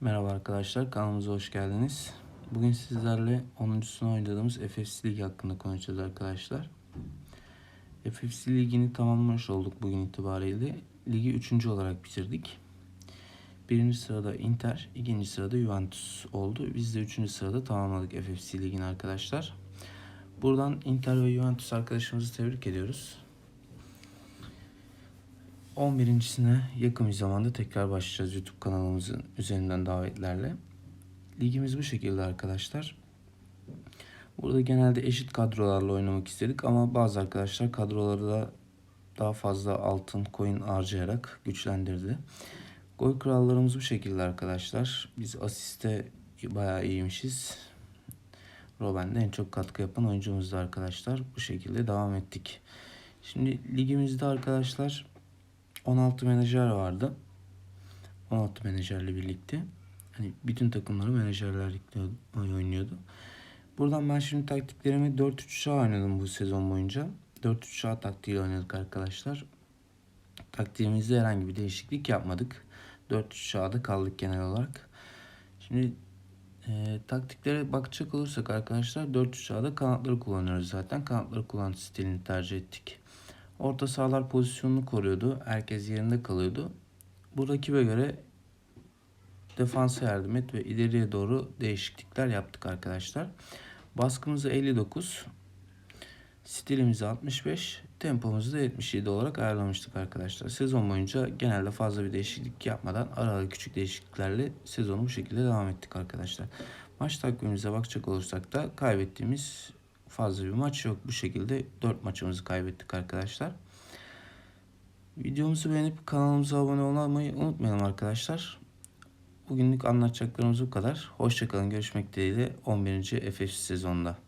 Merhaba arkadaşlar, kanalımıza hoş geldiniz. Bugün sizlerle 10.sunu oynadığımız FFC Ligi hakkında konuşacağız arkadaşlar. FFC Ligi'ni tamamlamış olduk bugün itibariyle. Ligi 3. olarak bitirdik. Birinci sırada Inter, ikinci sırada Juventus oldu. Biz de 3. sırada tamamladık FFC Ligi'ni arkadaşlar. Buradan Inter ve Juventus arkadaşımızı tebrik ediyoruz. 11.sine yakın bir zamanda tekrar başlayacağız YouTube kanalımızın üzerinden davetlerle. Ligimiz bu şekilde arkadaşlar. Burada genelde eşit kadrolarla oynamak istedik ama bazı arkadaşlar kadroları da daha fazla altın coin harcayarak güçlendirdi. Gol krallarımız bu şekilde arkadaşlar. Biz asiste bayağı iyiymişiz. Robben'de en çok katkı yapan oyuncumuzdu arkadaşlar. Bu şekilde devam ettik. Şimdi ligimizde arkadaşlar 16 menajer vardı. 16 menajerle birlikte. Hani bütün takımları menajerler oynuyordu. Buradan ben şimdi taktiklerimi 4-3-3 oynadım bu sezon boyunca. 4-3-3 taktiğiyle oynadık arkadaşlar. Taktiğimizde herhangi bir değişiklik yapmadık. 4-3-3'da kaldık genel olarak. Şimdi e, taktiklere bakacak olursak arkadaşlar 4-3-3'da kanatları kullanıyoruz zaten. Kanatları kullan stilini tercih ettik. Orta sahalar pozisyonunu koruyordu. Herkes yerinde kalıyordu. Bu rakibe göre defansa yardım et ve ileriye doğru değişiklikler yaptık arkadaşlar. Baskımızı 59, stilimizi 65, tempomuzu da 77 olarak ayarlamıştık arkadaşlar. Sezon boyunca genelde fazla bir değişiklik yapmadan aralı küçük değişikliklerle sezonu bu şekilde devam ettik arkadaşlar. Maç takvimimize bakacak olursak da kaybettiğimiz fazla bir maç yok. Bu şekilde 4 maçımızı kaybettik arkadaşlar. Videomuzu beğenip kanalımıza abone olmayı unutmayalım arkadaşlar. Bugünlük anlatacaklarımız bu kadar. Hoşçakalın. Görüşmek dileğiyle 11. FF sezonda.